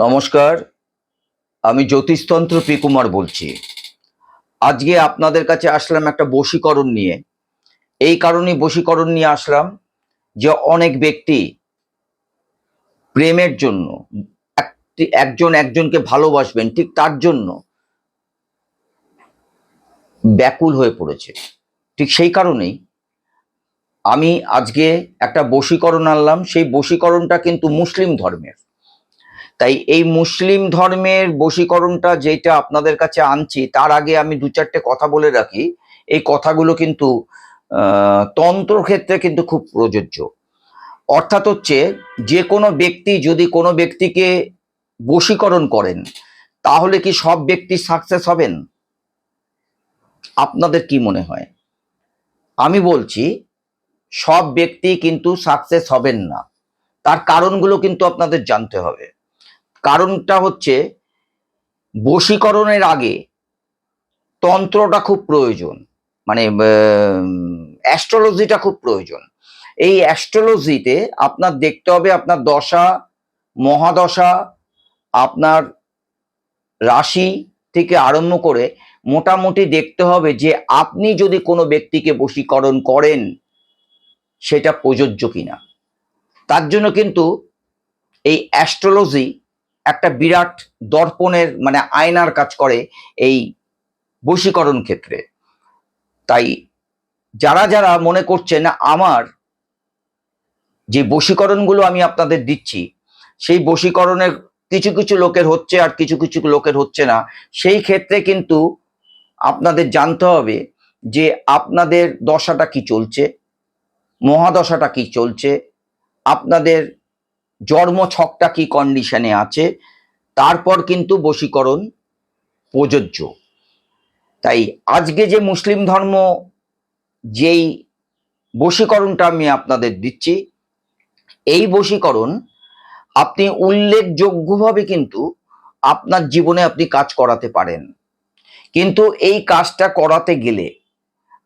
নমস্কার, আমি জ্যোতিষতন্ত্র পি কুমার বলছি। আজকে আপনাদের কাছে আসলাম একটা বশীকরণ নিয়ে। এই কারণেই বশীকরণ নিয়ে আসলাম যে অনেক ব্যক্তি প্রেমের জন্য, একটি- একজন একজনকে ভালোবাসবেন, ঠিক তার জন্য ব্যাকুল হয়ে পড়েছে। ঠিক সেই কারণেই আমি আজকে একটা বশীকরণ আনলাম। সেই বশীকরণটা কিন্তু মুসলিম ধর্মের। তাই এই মুসলিম ধর্মের বশীকরণটা যেটা আপনাদের কাছে আনছি, তার আগে আমি দু চারটে কথা বলে রাখি। এই কথাগুলো কিন্তু তন্ত্র ক্ষেত্রে কিন্তু খুব প্রযোজ্য। অর্থাৎ হচ্ছে, যে কোনো ব্যক্তি যদি কোনো ব্যক্তিকে বশীকরণ করেন, তাহলে কি সব ব্যক্তি সাকসেস হবেন? আপনাদের কি মনে হয়? আমি বলছি, সব ব্যক্তি কিন্তু সাকসেস হবেন না। তার কারণগুলো কিন্তু আপনাদের জানতে হবে। কারণটা হচ্ছে বশীকরণের আগে তন্ত্রটা খুব প্রয়োজন। মানে অ্যাস্ট্রোলজিটা খুব প্রয়োজন। এই অ্যাস্ট্রোলজিতে আপনার দেখতে হবে আপনার দশা, মহাদশা, আপনার রাশি থেকে আরম্ভ করে মোটামুটি দেখতে হবে যে আপনি যদি কোনো ব্যক্তিকে বশীকরণ করেন, সেটা প্রযোজ্য কিনা। তার জন্য কিন্তু এই অ্যাস্ট্রোলজি একটা বিরাট দর্পণের মানে আয়নার কাজ করে এই বশীকরণ ক্ষেত্রে। তাই যারা যারা মনে করছেন আমার যে বশীকরণগুলো আমি আপনাদের দিচ্ছি, সেই বশীকরণের কিছু কিছু লোকের হচ্ছে আর কিছু কিছু লোকের হচ্ছে না, সেই ক্ষেত্রে কিন্তু আপনাদের জানতে হবে যে আপনাদের দশাটা কি চলছে, মহাদশাটা কি চলছে, আপনাদের জন্ম ছকটা কি কন্ডিশনে আছে? তারপর কিন্তু বশীকরণ প্রযোজ্য। তাই আজকে যে মুসলিম ধর্ম, যেই বশীকরণটা আমি আপনাদের দিচ্ছি, এই বশীকরণ আপনি উল্লেখযোগ্যভাবে কিন্তু আপনার জীবনে আপনি কাজ করাতে পারেন। কিন্তু এই কাজটা করাতে গেলে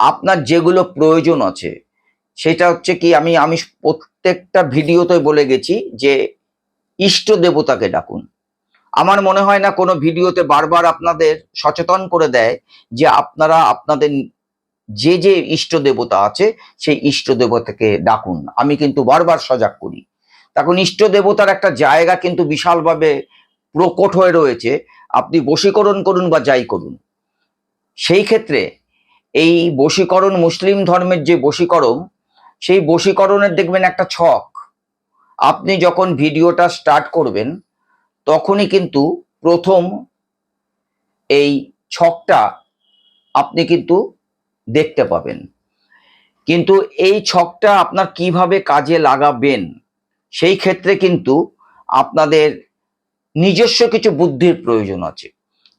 আপনার যেগুলো প্রয়োজন আছে সেটা হচ্ছে কি, আমি আমি প্রত্যেকটা ভিডিওতে বলে গেছি যে ইষ্ট দেবতাকে ডাকুন। আমার মনে হয় না কোনো ভিডিওতে বারবার আপনাদের সচেতন করে দেয় যে আপনারা আপনাদের যে যে ইষ্ট দেবতা আছে, সেই ইষ্ট দেবতাকে ডাকুন। আমি কিন্তু বারবার সজাগ করি। তখন ইষ্ট দেবতার একটা জায়গা কিন্তু বিশালভাবে প্রকট হয়ে রয়েছে। আপনি বশীকরণ করুন বা যাই করুন। সেই ক্ষেত্রে এই বশীকরণ মুসলিম ধর্মের যে বশীকরণ সেই বশীকরণের দেখবেন একটা ছক। আপনি যখন ভিডিওটা স্টার্ট করবেন, তখনই কিন্তু প্রথম এই ছকটা আপনি কিন্তু দেখতে পাবেন। কিন্তু এই ছকটা আপনার কীভাবে কাজে লাগাবেন, সেই ক্ষেত্রে কিন্তু আপনাদের নিজস্ব কিছু বুদ্ধির প্রয়োজন আছে।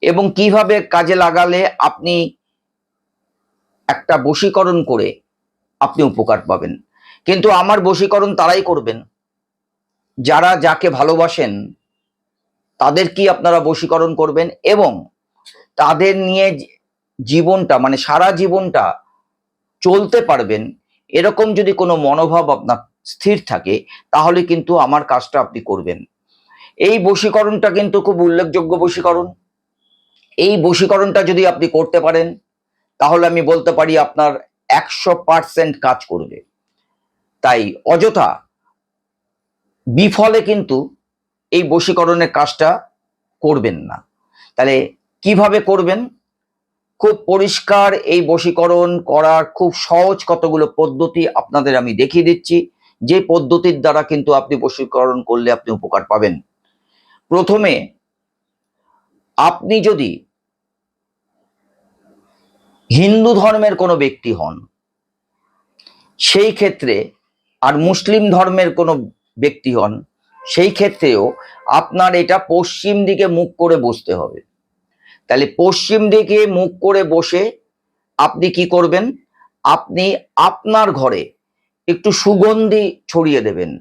এবং কীভাবে কাজে লাগালে আপনি একটা বশীকরণ করে আপনি উপকার পাবেন। কিন্তু আমার বশীকরণ তারাই করবেন। যারা যাকে ভালোবাসেন, তাদের কি আপনারা বশীকরণ করবেন? এবং তাদের নিয়ে জীবনটা মানে সারা জীবনটা চলতে পারবেন, এরকম যদি কোনো মনোভাব আপনার স্থির থাকে, তাহলে কিন্তু আমার কাজটা আপনি করবেন। এই বশীকরণটা কিন্তু খুব উল্লেখযোগ্য বশীকরণ। এই বশীকরণটা যদি আপনি করতে পারেন, তাহলে আমি বলতে পারি আপনার একশো পার্সেন্ট কাজ করবে। তাই অযথা বিফলে কিন্তু এই বশীকরণের কাজটা করবেন না। তাহলে কীভাবে করবেন? খুব পরিষ্কার এই বশীকরণ করার খুব সহজ কতগুলো পদ্ধতি আপনাদের আমি দেখিয়ে দিচ্ছি। যে পদ্ধতির দ্বারা কিন্তু আপনি বশীকরণ করলে আপনি উপকার পাবেন। প্রথমে আপনি যদি হিন্দু ধর্মের কোনো ব্যক্তি হন, সেই ক্ষেত্রে আর মুসলিম ধর্মের কোনো ব্যক্তি হন, সেই ক্ষেত্রেও আপনার এটা পশ্চিম দিকে মুখ করে বসতে হবে। তাহলে পশ্চিম দিকে মুখ করে বসে আপনি কি করবেন? আপনি আপনার ঘরে একটু সুগন্ধি ছড়িয়ে দেবেন।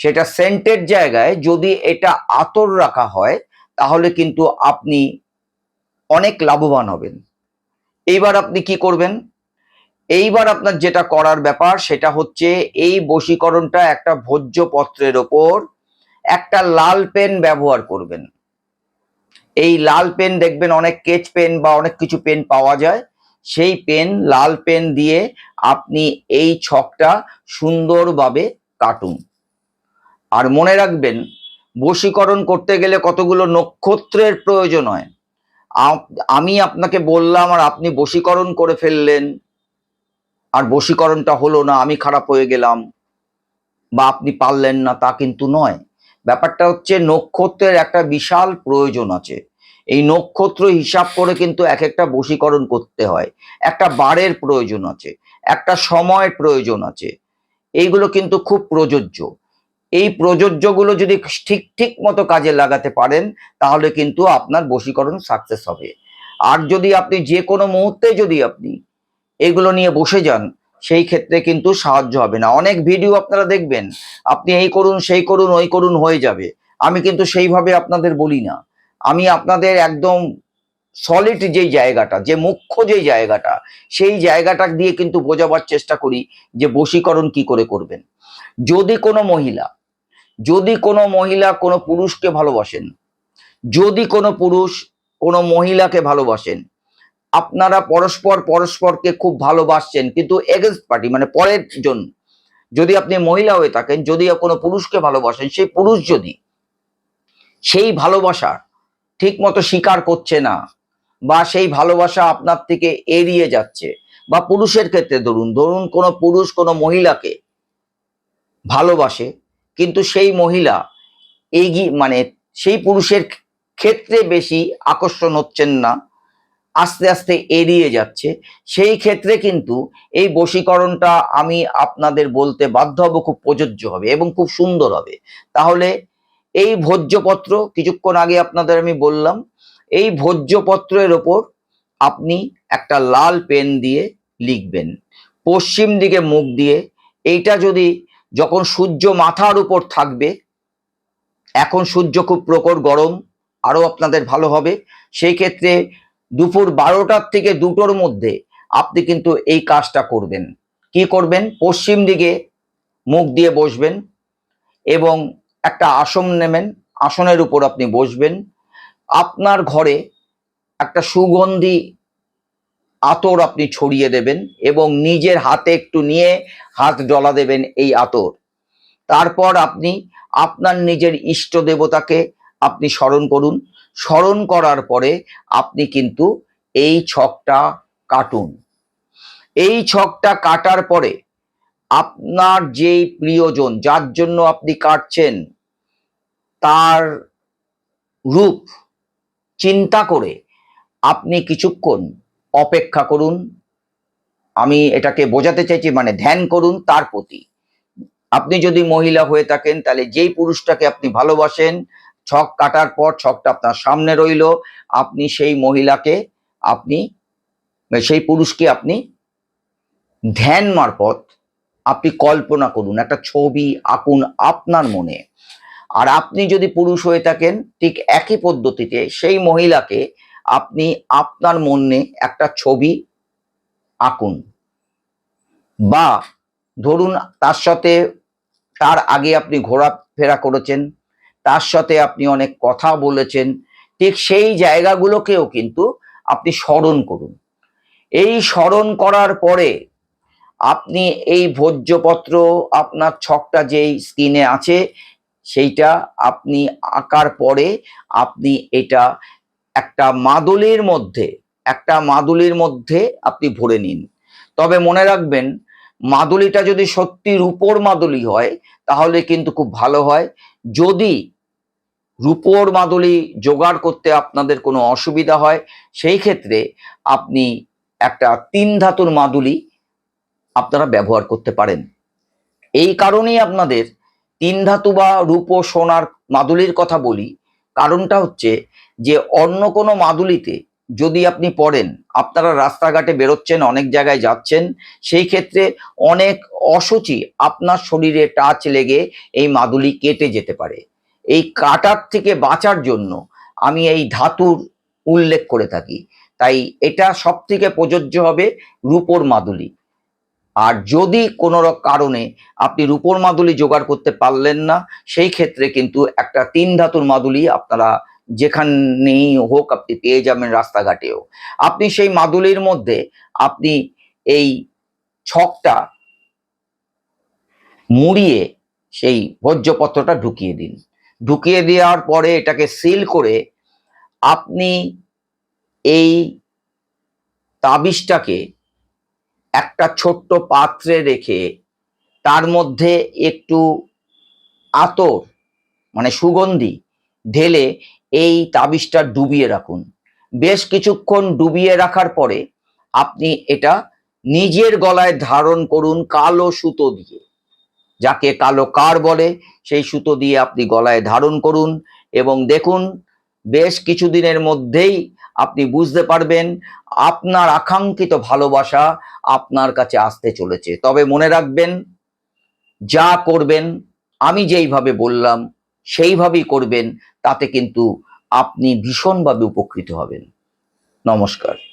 সেটা সেন্টের জায়গায় যদি এটা আতর রাখা হয়, তাহলে কিন্তু আপনি অনেক লাভবান হবেন। এইবার আপনি কি করবেন? এইবার আপনার যেটা করার ব্যাপার সেটা হচ্ছে এই বশীকরণটা একটা ভোজ্যপত্রের ওপর একটা লাল পেন ব্যবহার করবেন। এই লাল পেন দেখবেন অনেক কেচ পেন বা অনেক কিছু পেন পাওয়া যায়। সেই পেন, লাল পেন দিয়ে আপনি এই ছকটা সুন্দরভাবে কাটুন। আর মনে রাখবেন, বশীকরণ করতে গেলে কতগুলো নক্ষত্রের প্রয়োজন হয়। আমি আপনাকে বললাম আর আপনি বশীকরণ করে ফেললেন। আর বশীকরণটা হলো না, আমি খারাপ হয়ে গেলাম বা আপনি পারলেন না, তা কিন্তু নয়। ব্যাপারটা হচ্ছে নক্ষত্রের একটা বিশাল প্রয়োজন আছে। এই নক্ষত্র হিসাব করে কিন্তু এক একটা বশীকরণ করতে হয়। একটা বারের প্রয়োজন আছে, একটা সময়ের প্রয়োজন আছে। এইগুলো কিন্তু খুব প্রযোজ্য। এই প্রযোজ্যগুলো যদি ঠিক ঠিক মতো কাজে লাগাতে পারেন, তাহলে কিন্তু আপনার বশীকরণ সাকসেস হবে। আর যদি আপনি যে কোনো মুহূর্তে যদি আপনি এগুলো নিয়ে বসে যান, সেই ক্ষেত্রে কিন্তু সাহায্য হবে না। অনেক ভিডিও আপনারা দেখবেন, আপনি এই করুন, সেই করুন, ওই করুন হয়ে যাবে। আমি কিন্তু সেইভাবে আপনাদের বলি না। আমি আপনাদের একদম সলিড যেই জায়গাটা, যে মুখ্য যেই জায়গাটা, সেই জায়গাটা দিয়ে কিন্তু বোঝাবার চেষ্টা করি যে বশীকরণ কি করে করবেন। যদি কোনো মহিলা যদি কোনো মহিলা কোনো পুরুষকে ভালোবাসেন, যদি কোনো পুরুষ কোনো মহিলাকে ভালোবাসেন, আপনারা পরস্পর পরস্পরকে খুব ভালোবাসছেন, কিন্তু এগেনস্ট পার্টি মানে পরের জন, যদি আপনি মহিলা হয়ে থাকেন, যদি কোনো পুরুষকে ভালোবাসেন, সেই পুরুষ যদি সেই ভালোবাসা ঠিক মতো স্বীকার করছে না, বা সেই ভালোবাসা আপনার থেকে এড়িয়ে যাচ্ছে, বা পুরুষের ক্ষেত্রে ধরুন ধরুন কোনো পুরুষ কোনো মহিলাকে ভালোবাসে কিন্তু সেই মহিলা এগিয়ে মানে সেই পুরুষের ক্ষেত্রে বেশি আকর্ষণ হচ্ছেন না, আস্তে আস্তে এড়িয়ে যাচ্ছে। সেই ক্ষেত্রে কিন্তু এই বশীকরণটা আমি আপনাদের বলতে বাধ্য হব, খুব প্রযোজ্য হবে এবং খুব সুন্দর হবে। তাহলে এই ভোজ্যপত্র, কিছুক্ষণ আগে আপনাদের আমি বললাম, এই ভোজ্যপত্রের ওপর আপনি একটা লাল পেন দিয়ে লিখবেন, পশ্চিম দিকে মুখ দিয়ে। এইটা যদি যখন সূর্য মাথার উপর থাকবে, এখন সূর্য খুব প্রখর গরম আরও আপনাদের ভালো হবে। সেই ক্ষেত্রে দুপুর বারোটার থেকে দুটোর মধ্যে আপনি কিন্তু এই কাজটা করবেন। কি করবেন? পশ্চিম দিকে মুখ দিয়ে বসবেন এবং একটা আসন নেবেন, আসনের উপর আপনি বসবেন। আপনার ঘরে একটা সুগন্ধি আতর আপনি ছড়িয়ে দেবেন এবং নিজের হাতে একটু নিয়ে হাত ডলা দেবেন এই আতর। তারপর আপনি আপনার নিজের ইষ্ট দেবতাকে আপনি স্মরণ করুন। স্মরণ করার পরে আপনি কিন্তু এই ছকটা কাটুন। এই ছকটা কাটার পরে আপনার যেই প্রিয়জন, যার জন্য আপনি কাটছেন, তার রূপ চিন্তা করে আপনি কিছুক্ষণ অপেক্ষা করুন। আমি এটাকে বোঝাতে চাইছি মানে ধ্যান করুন তার প্রতি। আপনি যদি মহিলা হয়ে থাকেন, তাহলে যেই পুরুষটাকে আপনি ভালোবাসেন, ছক কাটার পর ছকটা আপনার সামনে রইল, আপনি সেই মহিলাকে, আপনি, সেই পুরুষকে আপনি ধ্যান মারফত আপনি কল্পনা করুন, একটা ছবি আঁকুন আপনার মনে। আর আপনি যদি পুরুষ হয়ে থাকেন, ঠিক একই পদ্ধতিতে সেই মহিলাকে আপনি আপনার মনে একটা ছবি আঁকুন। বা ধরুন তার সাথে, তার আগে আপনি ঘোরাফেরা করেছেন, তার সাথে আপনি অনেক কথা বলেছেন, ঠিক সেই জায়গাগুলোকেও কিন্তু আপনি স্মরণ করুন। এই স্মরণ করার পরে আপনি এই ভোজ্যপত্র, আপনার ছকটা যেই স্ক্রিনে আছে, সেইটা আপনি আঁকার পরে আপনি এটা একটা মাদুলির মধ্যে, একটা মাদুলির মধ্যে আপনি ভরে নিন। তবে মনে রাখবেন, মাদুলিটা যদি সত্যি রূপোর মাদুলি হয়, তাহলে কিন্তু খুব ভালো হয়। যদি রূপোর মাদুলি জোগাড় করতে আপনাদের কোনো অসুবিধা হয়, সেই ক্ষেত্রে আপনি একটা তিন ধাতুর মাদুলি আপনারা ব্যবহার করতে পারেন। এই কারণেই আপনাদের তিন ধাতু বা রূপ সোনার মাদুলির কথা বলি। কারণটা হচ্ছে যে অন্য কোনো মাদুলিতে যদি আপনি পড়েন, আপনারা রাস্তাঘাটে বেরোচ্ছেন, অনেক জায়গায় যাচ্ছেন, সেই ক্ষেত্রে অনেক অসুচি আপনার শরীরে টাচ লেগে এই মাদুলি কেটে যেতে পারে। এই কাটার থেকে বাঁচার জন্য আমি এই ধাতুর উল্লেখ করে থাকি। তাই এটা সব থেকে প্রযোজ্য হবে রূপোর মাদুলি। আর যদি কোনো কারণে আপনি রূপোর মাদুলি জোগাড় করতে পারলেন না, সেই ক্ষেত্রে কিন্তু একটা তিন ধাতুর মাদুলি আপনারা যেখানেই হোক আপনি পেয়ে যাবেন রাস্তাঘাটেও। আপনি সেই মাদুলির মধ্যে আপনি এই ছকটা মুড়িয়ে সেই ভোজ্যপত্রটা ঢুকিয়ে দিন। ঢুকিয়ে দেওয়ার পরে এটাকে সিল করে আপনি এই তাবিজটাকে একটা ছোট্ট পাত্রে রেখে তার মধ্যে একটু আতর মানে সুগন্ধি, ঢেলে এই তাবিজটা ডুবিয়ে রাখুন। বেশ কিছুক্ষণ ডুবিয়ে রাখার পরে আপনি এটা নিজের গলায় ধারণ করুন কালো সুতো দিয়ে। যাকে কালো কার বলে, সেই সুতো দিয়ে আপনি গলায় ধারণ করুন এবং দেখুন, বেশ কিছুদিনের মধ্যেই আপনি বুঝতে পারবেন আপনার আকাঙ্ক্ষিত ভালোবাসা আপনার কাছে আসতে চলেছে। তবে মনে রাখবেন, যা করবেন, আমি যেইভাবে বললাম সেইভাবেই করবেন তাতে কিন্তু আপনি ভীষণভাবে উপকৃত হবেন। নমস্কার।